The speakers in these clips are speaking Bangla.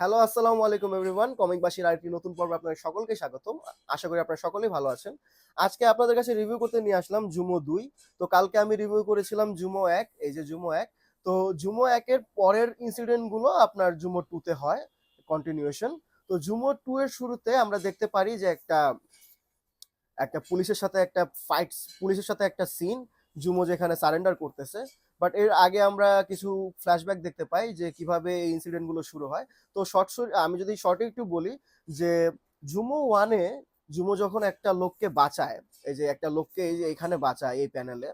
হ্যালো আসসালামু আলাইকুম এভরিওয়ান কমিক বাসীর আরেকটি নতুন পর্বে আপনাদের সকলকে স্বাগতম। আশা করি আপনারা সকলেই ভালো আছেন। আজকে আপনাদের কাছে রিভিউ করতে নিয়ে আসলাম জুমো দুই। তো কালকে আমি রিভিউ করেছিলাম জুমো এক, এই যে জুমো এক। তো জুমো একের পরের ইনসিডেন্টগুলো আপনার জুমো টুতে হয় কন্টিনিউয়েশন তো জুমো টু এর শুরুতে আমরা দেখতে পারি যে একটা একটা পুলিশের সাথে একটা ফাইট পুলিশের সাথে একটা সিন জুমো যেখানে সারেন্ডার করতেছে বাট এর আগে আমরা কিছু ফ্ল্যাশব্যাক দেখতে পাই যে কীভাবে এই ইনসিডেন্টগুলো শুরু হয়। তো শর্ট আমি যদি শর্টে একটু বলি যে জুমো ওয়ানে জুমো যখন একটা লোককে বাঁচায়, এই যে একটা লোককে এই যে এখানে বাঁচায় এই প্যানেলে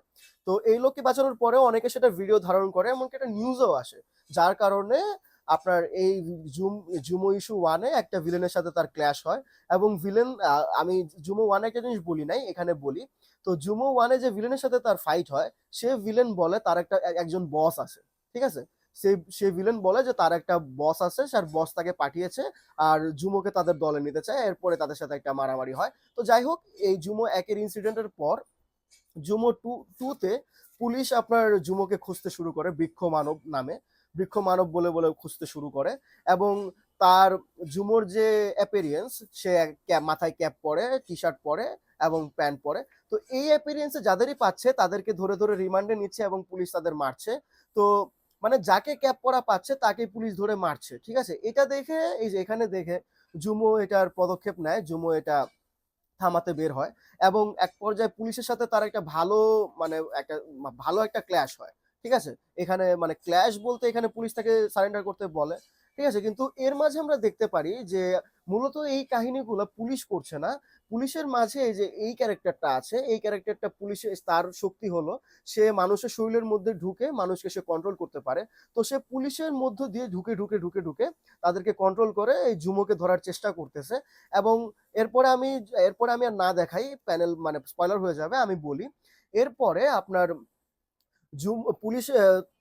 তো এই লোককে বাঁচানোর পরেও অনেকে সেটা ভিডিও ধারণ করে, এমনকি একটা নিউজও আসে, যার কারণে আপনার এই জুম জুমো ইস্যু ওয়ানে একটা ভিলেনের সাথে তার ক্ল্যাশ হয় এবং ভিলেন আমি জুমো ওয়ানে একটা জিনিস বলি নাই, এখানে বলি। তো জুমো ওয়ানে যে ভিলেনের সাথে তার ফাইট হয়, সে ভিলেন বলে তার একটা একজন বস আছে, ঠিক আছে? সে সে ভিলেন বলে যে তার একটা বস আছে তার বস তাকে পাঠিয়েছে আর জুমোকে তাদের দলে নিতে চায়, এরপরে তাদের সাথে একটা মারামারি হয়। তো যাই হোক, এই জুমো একের ইনসিডেন্টের পর জুমো টু টুতে পুলিশ আপনার জুমোকে খুঁজতে শুরু করে, বৃক্ষ মানব নামে। বৃক্ষ মানব বলে বলে খুঁজতে শুরু করে এবং তার জুমোর যে অ্যাপেরিয়েন্স সে মাথায় ক্যাপ পরে টি শার্ট পরে এবং প্যান্ট পরে। তো এই অ্যাপেরিয়েন্সে যাদেরই পাচ্ছে, তাদেরকে ধরে ধরে রিমান্ডে নিচ্ছে এবং পুলিশ তাদের মারছে। তো মানে যাকে ক্যাপ পরা পাচ্ছে তাকে পুলিশ ধরে মারছে, ঠিক আছে? এটা দেখে, এই যে এখানে দেখে জুমো এটার পদক্ষেপ নেয় জুমো এটা থামাতে বের হয় এবং এক পর্যায়ে পুলিশের সাথে তার একটা ভালো মানে একটা, ভালো একটা ক্ল্যাশ হয়। ঠিক আছে? এখানে মানে ক্ল্যাশ বলতে এখানে পুলিশ তাকে সারেন্ডার করতে বলে, ঠিক আছে? কিন্তু এর মাঝে আমরা দেখতে পারি যে মূলত এই কাহিনীগুলো পুলিশ করছে না। পুলিশের মাঝে যে এই ক্যারেক্টারটা আছে, এই ক্যারেক্টারটা পুলিশের তার শক্তি হলো। সে মানুষের শরীরের মধ্যে ঢুকে মানুষকে সে কন্ট্রোল করতে পারে। তো সে পুলিশের মধ্য দিয়ে ঢুকে ঢুকে ঢুকে ঢুকে তাদেরকে কন্ট্রোল করে এই জুমোকে ধরার চেষ্টা করতেছে। এবং এরপরে আমি এরপরে আমি আর না দেখাই প্যানেল মানে স্পয়লার হয়ে যাবে, আমি বলি। এরপরে আপনার জুম, পুলিশ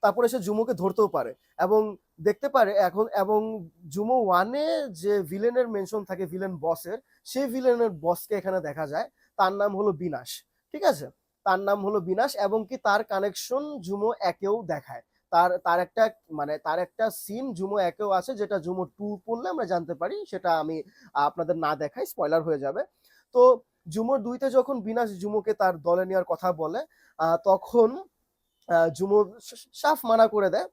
তারপরে সে জুমোকে ধরতেও পারে। এবং দেখতে পারে এখন, এবং জুমো ওয়ানে যে ভিলেনের মেনশন থাকে ভিলেন বসের, সেই ভিলেনের বসকে এখানে দেখা যায়। তার নাম হলো বিনাশ, ঠিক আছে? তার নাম হলো বিনাশ, এবং কি তার কানেকশন জুমো একেও দেখায়। তার তার একটা মানে তার একটা সিন জুমো একেও আছে, যেটা জুমো টু পড়লে আমরা জানতে পারি, সেটা আমি আপনাদের না দেখাই স্পয়লার হয়ে যাবে। তো জুমোর দুইতে যখন বিনাশ জুমোকে তার দলে নেওয়ার কথা বলে তখন জুমো সাফ মানা করে দেয়।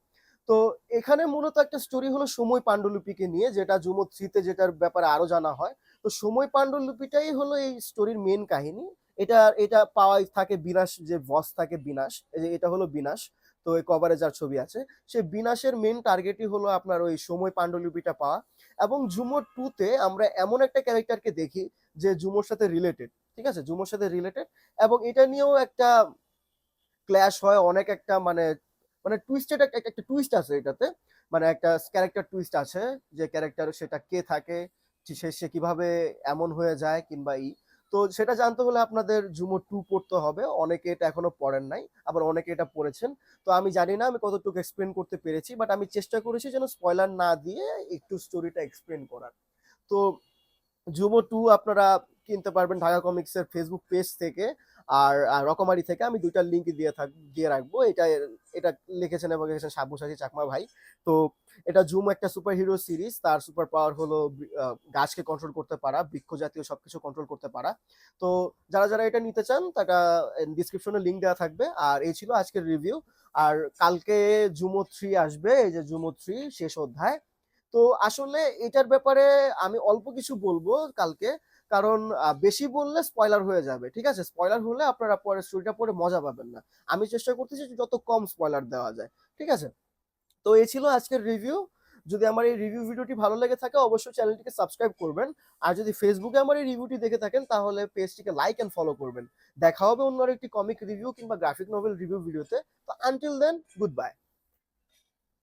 তো এখানে মূলত একটা স্টোরি হলো সময় পাণ্ডুলিপিকে নিয়ে, যেটা জুমো থ্রিতে যেটার ব্যাপারে আরও জানা হয়। তো সময় পাণ্ডুলিপিটাই হলো এই স্টোরির মেন কাহিনী। এটা এটা পাওয়াই থাকে বিনাশ, যে বস থাকে বিনাশ এটা হলো বিনাশ, তো এই কভারে যার ছবি আছে। সে বিনাশের মেন টার্গেটই হলো আপনার ওই সময় পাণ্ডুলিপিটা পাওয়া। এবং জুমো টুতে আমরা এমন একটা ক্যারেক্টারকে দেখি, যে জুমোর সাথে রিলেটেড ঠিক আছে? জুমোর সাথে রিলেটেড এবং এটা নিয়েও একটা ক্ল্যাশ হয়, অনেক একটা মানে মানে টুইস্টেড একটা টুইস্ট আছে এটাতে। মানে একটা ক্যারেক্টার টুইস্ট আছে, যে ক্যারেক্টার সেটা কে থাকে, সে সে কীভাবে এমন হয়ে যায় কিংবা ই। তো সেটা জানতে হলে আপনাদের জুমো টু পড়তে হবে, অনেকে এটা এখনও পড়েন নাই, আবার অনেকে এটা পড়েছেন। তো আমি জানি না, আমি কতটুকু এক্সপ্লেন করতে পেরেছি বাট আমি চেষ্টা করেছি যেন স্পয়লার না দিয়ে একটু স্টোরিটা এক্সপ্লেন করার। তো জুমো টু আপনারা কিনতে পারবেন ঢাকা কমিক্সের ফেসবুক পেজ থেকে। আর রকমারি থেকে আমি দুইটা লিঙ্ক দিয়ে থাক, দিয়ে রাখব। এটা এটা লিখেছেন এবং লিখেছেন সাবুসাচি চাকমা ভাই। তো এটা জুম একটা সুপার হিরো সিরিজ তার সুপার পাওয়ার হলো গাছকে কন্ট্রোল করতে পারা বৃক্ষ জাতীয় সবকিছু কন্ট্রোল করতে পারা। তো যারা যারা এটা নিতে চান, তারা ডিসক্রিপশনে লিঙ্ক দেওয়া থাকবে। আর এই ছিল আজকের রিভিউ আর কালকে জুমো থ্রি আসবে, এই যে জুমো থ্রি শেষ অধ্যায়। তো আসলে এটার ব্যাপারে আমি অল্প কিছু বলব কালকে। কারণ বেশি বললে স্পয়লার হয়ে যাবে, ঠিক আছে? স্পয়লার হলে আপনারা পরে স্টোরিটা পরে মজা পাবেন না। আমি চেষ্টা করতেছি যত কম স্পয়লার দেওয়া যায়, ঠিক আছে? তো এই ছিল আজকের রিভিউ যদি আমার এই রিভিউ ভিডিওটি ভালো লেগে থাকে, অবশ্যই চ্যানেলটিকে সাবস্ক্রাইব করবেন। আর যদি ফেসবুকে আমার এই রিভিউটি দেখে থাকেন, তাহলে পেজটিকে লাইক অ্যান্ড ফলো করবেন। দেখা হবে অন্য একটি কমিক রিভিউ কিংবা গ্রাফিক নভেল রিভিউ ভিডিওতে তো আনটিল দেন গুড বাই